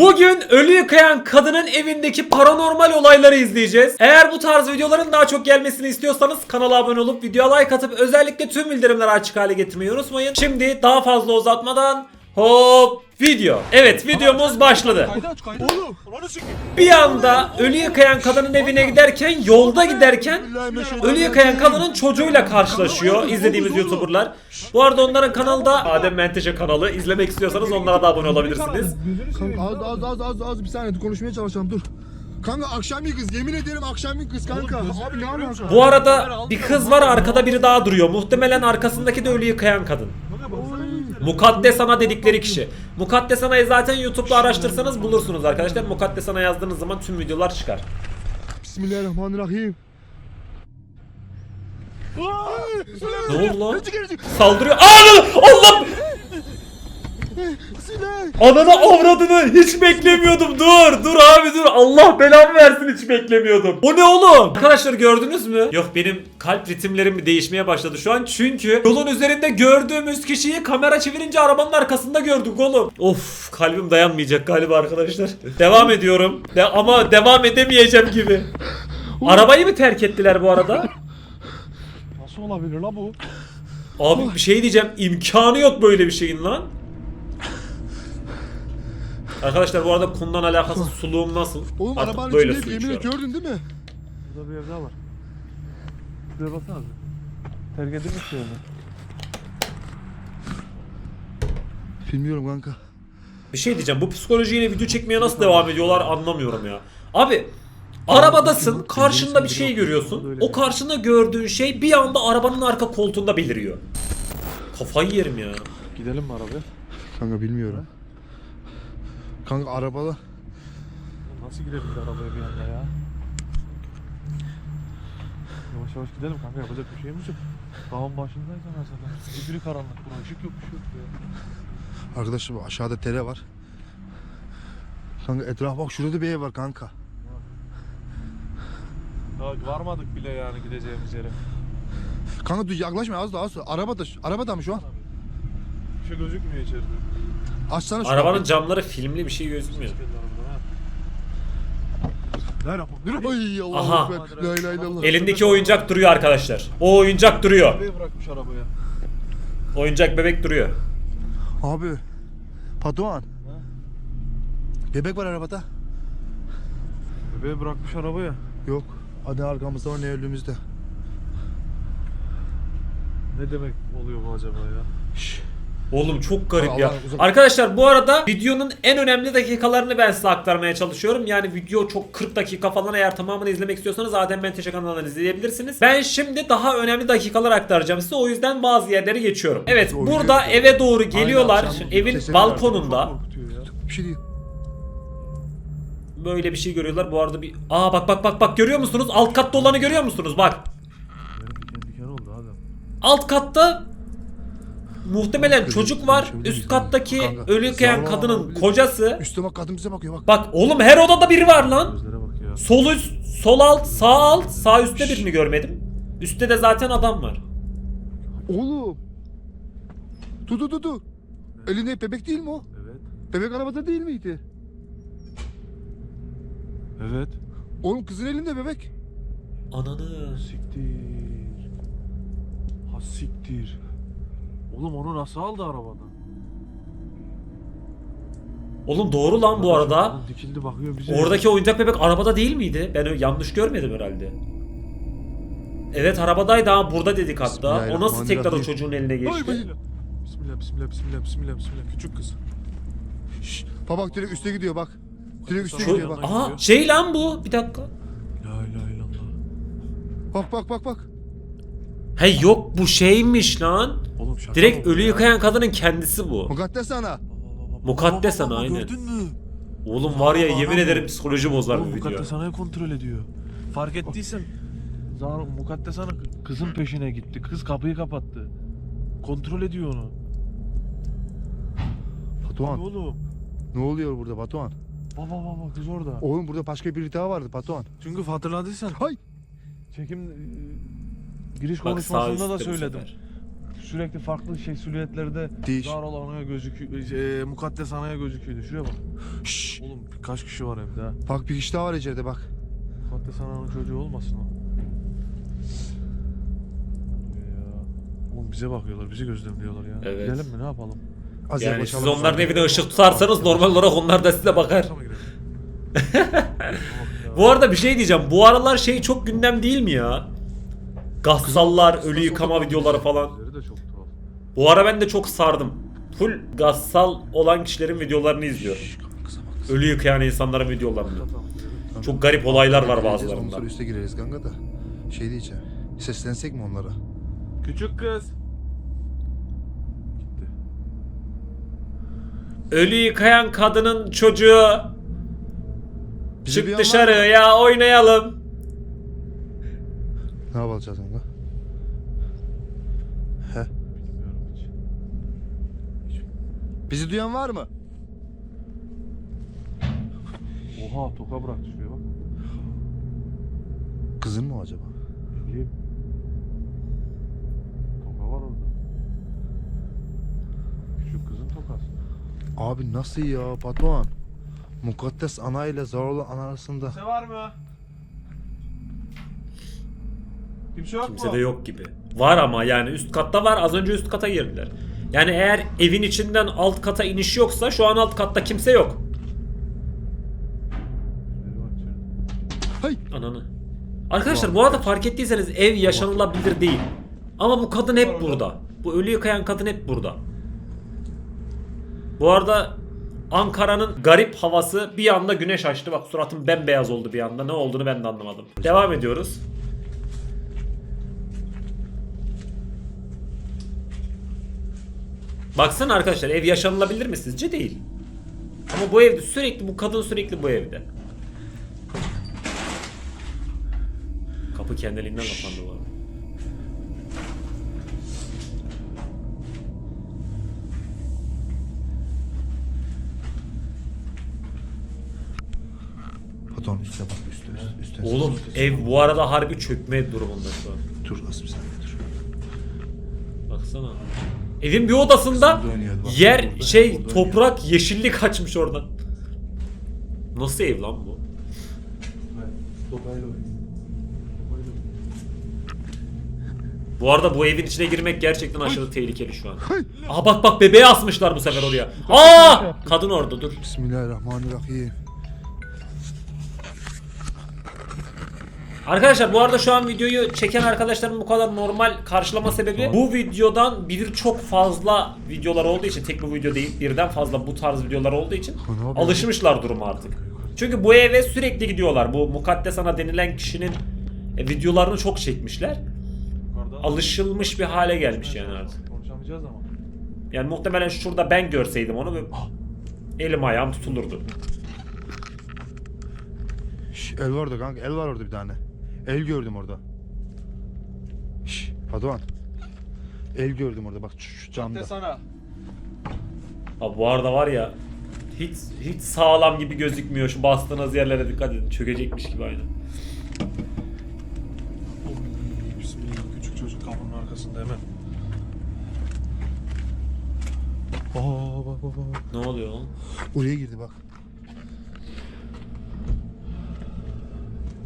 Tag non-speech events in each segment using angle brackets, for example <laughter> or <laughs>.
Bugün ölü yıkayan kadının evindeki paranormal olayları izleyeceğiz. Eğer bu tarz videoların daha çok gelmesini istiyorsanız kanala abone olup videoya like atıp özellikle tüm bildirimleri açık hale getirmeyi unutmayın. Şimdi daha fazla uzatmadan hop video. Evet videomuz başladı. Bir anda ölü yıkayan kadının evine giderken yolda giderken ölü yıkayan kadının çocuğuyla karşılaşıyor izlediğimiz youtuberlar. Bu arada onların kanalı da Adem Menteşe kanalı. İzlemek istiyorsanız onlara da abone olabilirsiniz. Kanka az az az az az bir saniye konuşmaya çalışalım dur. Kanka akşam bir kız yemin ederim akşam bir kız kanka. Abi ne alaka? Bu arada bir kız var arkada biri daha duruyor. Muhtemelen arkasındaki de ölü yıkayan kadın. Mukaddes ana dedikleri kişi. Mukaddes anayı zaten YouTube'da araştırsanız bulursunuz arkadaşlar. Mukaddes ana yazdığınız zaman tüm videolar çıkar. Bismillahirrahmanirrahim. Ne oldu lan? Saldırıyor. Aa, Allah! Ananı avradını hiç beklemiyordum. Dur dur abi dur. Allah belamı versin hiç beklemiyordum. O ne oğlum? Arkadaşlar gördünüz mü? Yok benim kalp ritimlerim değişmeye başladı şu an. Çünkü yolun üzerinde gördüğümüz kişiyi kamera çevirince arabanın arkasında gördük oğlum. Of kalbim dayanmayacak galiba arkadaşlar. devam ediyorum. De ama devam edemeyeceğim gibi. Arabayı mı terk ettiler bu arada? Nasıl olabilir la bu? Abi bir şey diyeceğim. imkanı yok böyle bir şeyin lan. Arkadaşlar bu arada konudan alakasız suluğum nasıl? Oğlum Artık arabanın böyle içinde su yemin içiyorum. gördün değil mi? Burada bir ev daha var. Şuraya baksana abi. Terk edilmiş yani. Bilmiyorum kanka. Bir şey diyeceğim. Bu psikolojiyle video çekmeye nasıl devam ediyorlar anlamıyorum ya. Abi arabadasın, karşında bir şey görüyorsun. O karşında gördüğün şey bir anda arabanın arka koltuğunda beliriyor. Kafayı yerim ya. Gidelim mi arabaya? Kanka bilmiyorum. Kanka arabada. Nasıl gidelim de arabaya bir anda ya? Yavaş yavaş gidelim kanka yapacak bir şeyimiz yok. Dağın başındayız anasını. Zibiri karanlık buna ışık yok bir şey yok ya. Arkadaşlar bu aşağıda tere var. Kanka etraf bak şurada da bir ev var kanka. Daha varmadık bile yani gideceğimiz yere. Kanka dur yaklaşma az daha az. Arabada arabada mı şu an? Bir şey gözükmüyor içeride. Açsana şu Arabanın kapıyı. camları filmli bir şey gözükmüyor. Ay Allah Aha. ekber. La ilahe illallah. Elindeki oyuncak duruyor arkadaşlar. O oyuncak duruyor. Nereye bırakmış arabaya? Oyuncak bebek duruyor. Abi. Patuan. Bebek var arabada. Bebeği bırakmış arabaya. Yok. Ne arkamızda var ne önümüzde. Ne demek oluyor bu acaba ya? Şşş. Oğlum çok garip Allah ya. Uzak- Arkadaşlar bu arada videonun en önemli dakikalarını ben size aktarmaya çalışıyorum. Yani video çok 40 dakika falan eğer tamamını izlemek istiyorsanız Adem Menteşe kanalından izleyebilirsiniz. Ben şimdi daha önemli dakikalar aktaracağım size. O yüzden bazı yerleri geçiyorum. Evet Oynuyor burada eve doğru geliyorlar. akşam Evin balkonunda. Bir şey değil. Böyle bir şey görüyorlar. Bu arada bir... Aa bak bak bak bak görüyor musunuz? Alt katta olanı görüyor musunuz? Bak. Alt katta muhtemelen çocuk var. Üst kattaki ölü zavra kadının kocası. Üstüme bak kadın bize bakıyor bak. Bak oğlum her odada biri var lan. Sol üst, sol alt, sağ alt, sağ üstte birini görmedim. Üstte de zaten adam var. Oğlum. Tu tu tu tu. Elinde bebek değil mi o? Evet. Bebek arabada değil miydi? Evet. Oğlum kızın elinde bebek. Ananı. Siktir. Ha siktir. Oğlum onu nasıl aldı arabadan? Oğlum doğru lan bu arada. Adam Dikildi bakıyor bize. Oradaki oyuncak bebek arabada değil miydi? Ben ö- yanlış görmedim herhalde. Evet arabadaydı ama burada dedik hatta. O nasıl tekrar o Bismillahirrahmanirrahim. çocuğun eline Ay, geçti? Bismillah bismillah bismillah bismillah bismillah. Küçük kız. Şşş. Bak bak direkt üste gidiyor bak. Direkt üste Şu, gidiyor bak. aha şey lan bu. Bir dakika. La ilahe illallah. Bak bak bak bak. Hey yok bu şeymiş lan. Oğlum şaka Direkt mı bu ölü ya? yıkayan kadının kendisi bu. Mukaddes ana. Mukaddes ana, aynen. Gördün mü? Oğlum var ya Adam yemin ederim psikoloji bozar Oğlum bu video. Mukaddes anayı kontrol ediyor. Fark ettiysen Zahra Mukaddes ana kızın peşine gitti. Kız kapıyı kapattı. Kontrol ediyor onu. Tabii Batuhan. oğlum. Ne oluyor burada Batuhan? Baba baba kız orada. Oğlum burada başka biri daha vardı Batuhan. Çünkü hatırladıysan Hay. çekim giriş Bak konuşmasında da söyledim. sürekli farklı şey silüetlerde Değiş. Zahra anaya gözüküyor. E, mukaddes anaya gözüküyordu. Şuraya bak. Şşş. Oğlum kaç kişi var evde ha? Bak bir kişi daha var içeride bak. Mukaddes ananın çocuğu olmasın o. Ya. Oğlum bize bakıyorlar, bizi gözlemliyorlar ya. Evet. Gidelim mi ne yapalım? Az Yani siz onların evine ışık tutarsanız normal olarak onlar da size bakar. <laughs> Bu arada bir şey diyeceğim. Bu aralar şey çok gündem değil mi ya? Gassallar, ölü yıkama videoları falan. Bu ara ben de çok sardım. Full gassal olan kişilerin videolarını izliyorum. Ölü yıkayan insanların videolarını. Çok garip olaylar var bazılarında. sonra üste gireriz kanka da. Şey diyeceğim. Seslensek mi onlara? Küçük kız. Gitti. Ölü yıkayan kadının çocuğu. Bizi Çık dışarı mı? ya oynayalım. Ne yapacağız kanka? He. Bilmiyorum hiç. Hiç. Bizi duyan var mı? Oha toka bıraktı şuraya bak. Kızın mı o acaba? Ne bileyim. Toka var orada. Küçük kızın tokası. Abi nasıl ya patron? Mukaddes ana ile zararlı ana arasında. Kimse var mı? Kimse yok Kimse de yok gibi. Var ama yani üst katta var. Az önce üst kata girdiler. Yani eğer evin içinden alt kata iniş yoksa şu an alt katta kimse yok. Hay! Ananı. Arkadaşlar bu arada fark ettiyseniz ev yaşanılabilir değil. Ama bu kadın hep burada. Bu ölü yıkayan kadın hep burada. Bu arada Ankara'nın garip havası bir anda güneş açtı. Bak suratım bembeyaz oldu bir anda. Ne olduğunu ben de anlamadım. Devam ediyoruz. Baksana arkadaşlar ev yaşanılabilir mi sizce? Değil. Ama bu evde sürekli bu kadın sürekli bu evde. Kapı kendiliğinden kapandı bu arada. Patron üstte bak üstte. üstte. Oğlum ev bu arada harbi çökme durumunda şu an. Dur az bir saniye dur. Baksana. Evin bir odasında yer şey toprak yeşillik açmış oradan. Nasıl ev lan bu? Bu arada bu evin içine girmek gerçekten aşırı tehlikeli şu an. Aa bak bak bebeği asmışlar bu sefer oraya. Aa! Kadın orada dur. Bismillahirrahmanirrahim. Arkadaşlar bu arada şu an videoyu çeken arkadaşların bu kadar normal karşılama sebebi bu videodan birçok fazla videolar olduğu için tek bu video değil birden fazla bu tarz videolar olduğu için alışmışlar duruma artık. Çünkü bu eve sürekli gidiyorlar. Bu Mukaddes Ana denilen kişinin e, videolarını çok çekmişler. Alışılmış bir hale gelmiş yani artık. Konuşamayacağız ama. Yani muhtemelen şurada ben görseydim onu ve elim ayağım tutulurdu. Şş, el var orada kanka el var orada bir tane. El gördüm orada. Şş, patron. El gördüm orada bak şu, şu camda. sana. Abi bu arada var ya hiç hiç sağlam gibi gözükmüyor. Şu bastığınız yerlere dikkat edin. Çökecekmiş gibi aynı. Bismillah küçük çocuk kapının arkasında hemen. Aa bak bak bak. Ne oluyor lan? Oraya girdi bak.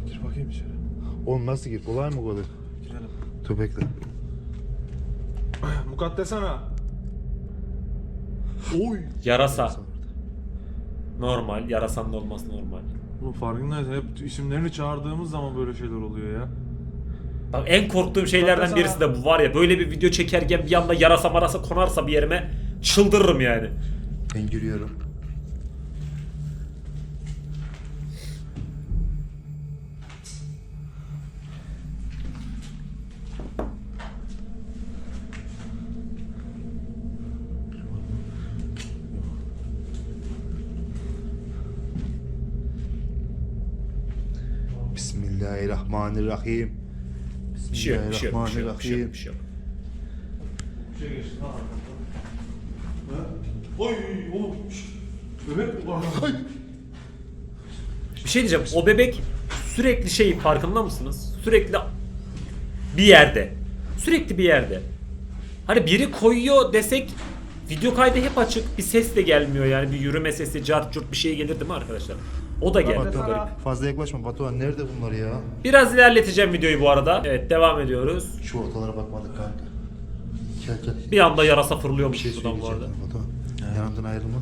Gir bakayım içeri. Oğlum nasıl gir? Kolay mı kolay? Girelim. Dur bekle. <clears throat> Mukaddes ana. Oy. Yarasa. Normal. Yarasanın olması normal. Bu farkındayız. Hep isimlerini çağırdığımız zaman böyle şeyler oluyor ya. Bak en korktuğum şeylerden birisi de bu var ya. Böyle bir video çekerken bir anda yarasa marasa konarsa bir yerime çıldırırım yani. Ben giriyorum. Bismillahirrahmanirrahim. Bir şey yok, bir şey yok, bir şey yok, bir şey yok, Bismillahirrahmanirrahim. bir şey yok. Bir şey geçti lan Oy oğlum. Bebek var. Bir şey diyeceğim. O bebek sürekli şey farkında mısınız? Sürekli bir yerde. Sürekli bir yerde. Hani biri koyuyor desek video kaydı hep açık. Bir ses de gelmiyor yani bir yürüme sesi, cart curt bir şey gelir değil mi arkadaşlar? O da geldi. Batuhan, garip. fazla yaklaşma Batuhan nerede bunlar ya? Biraz ilerleteceğim videoyu bu arada. Evet devam ediyoruz. Şu ortalara bakmadık kanka. Gel gel. Bir anda yarasa Bir fırlıyormuş şey buradan bu arada. Batuhan. Yanımdan ayrılma.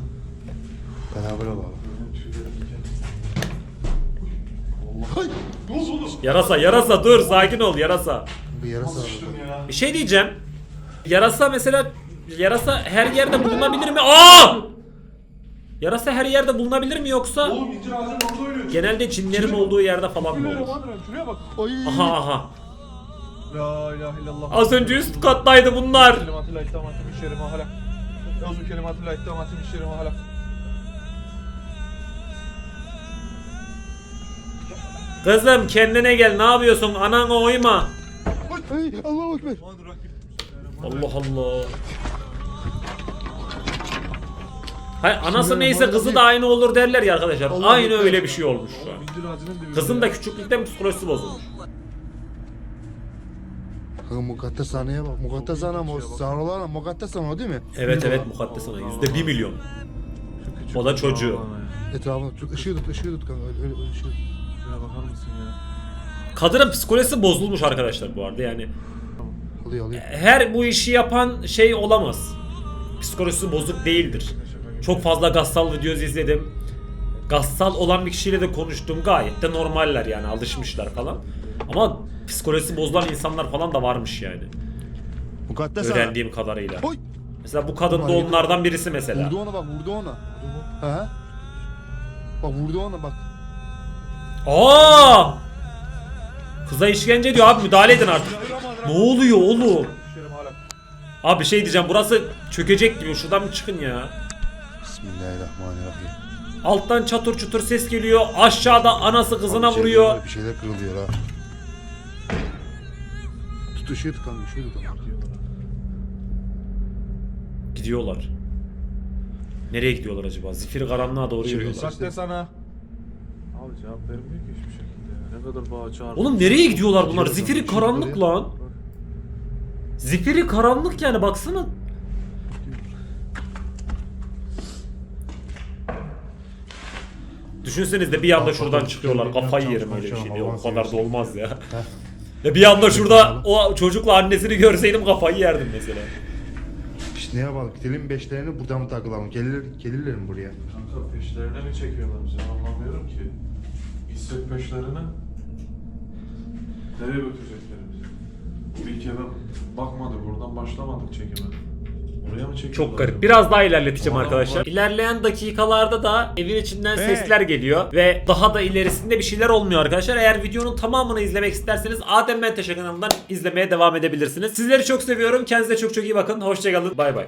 Beraber olalım. Yarasa yarasa dur sakin ol yarasa. Bir yarasa var. Bir şey diyeceğim. Yarasa mesela yarasa her yerde bulunabilir mi? Aa! Yarasa her yerde bulunabilir mi yoksa Oğlum incir ağacının orada oynuyor. genelde cinlerin olduğu yerde falan mı olur? Şuraya bak. Oy. Aha aha. La ilahe illallah. Az önce üst kattaydı bunlar. Kelimatı la ihtamatim işlerim hala. Yazı kelimatı la ihtamatim işlerim hala. Kızım kendine gel ne yapıyorsun? Ananı oyma. Ay Allahu Ekber. Allah Allah. Hayır anası neyse kızı da aynı olur derler ya arkadaşlar. Allah Aynı öyle bir şey olmuş şu an. Dibinde. Kızın da küçüklükten psikolojisi bozulmuş. Ha, mukaddes haneye bak. Mukaddes hanım o. Sanrılar mukaddes hanım o değil mi? Evet evet mukaddes ana yüzde bir milyon. O da çocuğu. Etrafında tut. Işığı tut. Işığı tut kanka. Öyle, öyle ışığı tut. Şuraya bakar mısın ya? Kadının psikolojisi bozulmuş arkadaşlar bu arada yani. Alıyor alıyor. Her bu işi yapan şey olamaz. Psikolojisi bozuk değildir. Çok fazla gassal videosu izledim. Gassal olan bir kişiyle de konuştum. Gayet de normaller yani alışmışlar falan. Ama psikolojisi bozulan insanlar falan da varmış yani. Mukaddes hanım. Öğrendiğim kadarıyla. Oy. Mesela bu kadın da onlardan birisi mesela. Vurdu ona bak. Vurdu ona. He? Bak vurdu ona bak. Aa! Kıza işkence ediyor abi müdahale edin artık. Ne oluyor oğlum? Abi bir şey diyeceğim burası çökecek gibi şuradan bir çıkın ya. Bismillahirrahmanirrahim. Alttan çatır çutur ses geliyor. Aşağıda anası kızına Abi bir vuruyor. Bir şeyler kırılıyor ha. Tut ışığı tut kanka. Işığı tut. Gidiyorlar. Nereye gidiyorlar acaba? Zifiri karanlığa doğru Şuraya yürüyorlar. sak- Bak de sana. Abi cevap vermiyor ki hiçbir şekilde. ya. Ne kadar bağ çağırdı. Oğlum nereye gidiyorlar bunlar? Gidiyorlar, Zifiri karanlık lan. Zifiri karanlık yani baksana. Düşünsenize bir anda şuradan çıkıyorlar. Kafayı yerim öyle bir şey. diye. O kadar da bak. olmaz ya. Ya bir anda şurada o çocukla annesini görseydim kafayı yerdim mesela. İşte ne yapalım? Gidelim beşlerine buradan mı takılalım? Gelir, gelirler mi buraya? Kanka peşlerine mi çekiyorlar bizi anlamıyorum ki. Gitsek peşlerine. Nereye götürecekler bizi? Bu ilk eve bakmadık oradan başlamadık çekime. Oraya mı çekiyorlar? Çok garip. Biraz daha ilerleteceğim Adam arkadaşlar. var. İlerleyen dakikalarda da evin içinden Hey. sesler geliyor ve daha da ilerisinde bir şeyler olmuyor arkadaşlar. Eğer videonun tamamını izlemek isterseniz Adem Menteşe kanalından izlemeye devam edebilirsiniz. Sizleri çok seviyorum. Kendinize çok çok iyi bakın. Hoşçakalın. Bay bay.